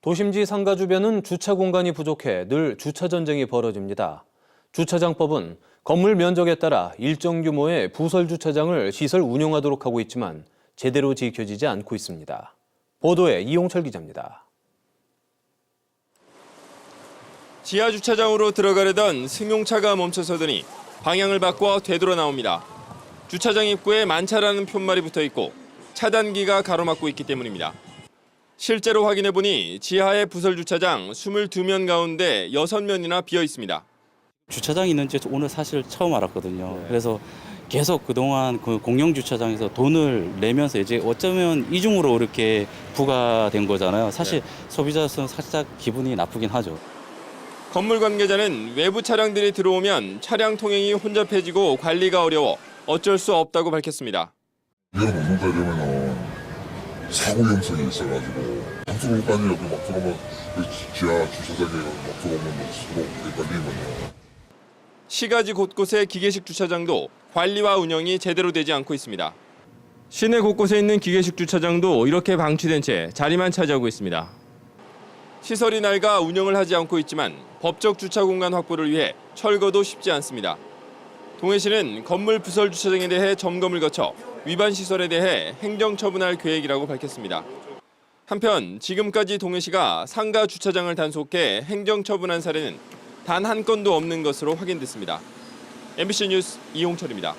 도심지 상가 주변은 주차 공간이 부족해 늘 주차 전쟁이 벌어집니다. 주차장법은 건물 면적에 따라 일정 규모의 부설 주차장을 시설 운영하도록 하고 있지만 제대로 지켜지지 않고 있습니다. 보도에 이용철 기자입니다. 지하 주차장으로 들어가려던 승용차가 멈춰서더니 방향을 바꿔 되돌아 나옵니다. 주차장 입구에 만차라는 표말이 붙어 있고 차단기가 가로막고 있기 때문입니다. 실제로 확인해 보니 지하의 부설 주차장 22면 가운데 6면이나 비어 있습니다. 주차장이 있는지 오늘 사실 처음 알았거든요. 그래서 계속 그동안 그 공영 주차장에서 돈을 내면서 이제 어쩌면 이중으로 이렇게 부과된 거잖아요. 사실 소비자로서는 살짝 기분이 나쁘긴 하죠. 건물 관계자는 외부 차량들이 들어오면 차량 통행이 혼잡해지고 관리가 어려워 어쩔 수 없다고 밝혔습니다. 이런 이러면은 사고 위험성이 있어가지고 방수로까지 여기 막 들어오면 그 지- 지하 주차장에 막 들어오면 서로 헷갈리면요. 시가지 곳곳의 기계식 주차장도 관리와 운영이 제대로 되지 않고 있습니다. 시내 곳곳에 있는 기계식 주차장도 이렇게 방치된 채 자리만 차지하고 있습니다. 시설이 낡아 운영을 하지 않고 있지만 법적 주차 공간 확보를 위해 철거도 쉽지 않습니다. 동해시는 건물 부설 주차장에 대해 점검을 거쳐 위반 시설에 대해 행정 처분할 계획이라고 밝혔습니다. 한편 지금까지 동해시가 상가 주차장을 단속해 행정 처분한 사례는 단 한 건도 없는 것으로 확인됐습니다. MBC 뉴스 이용철입니다.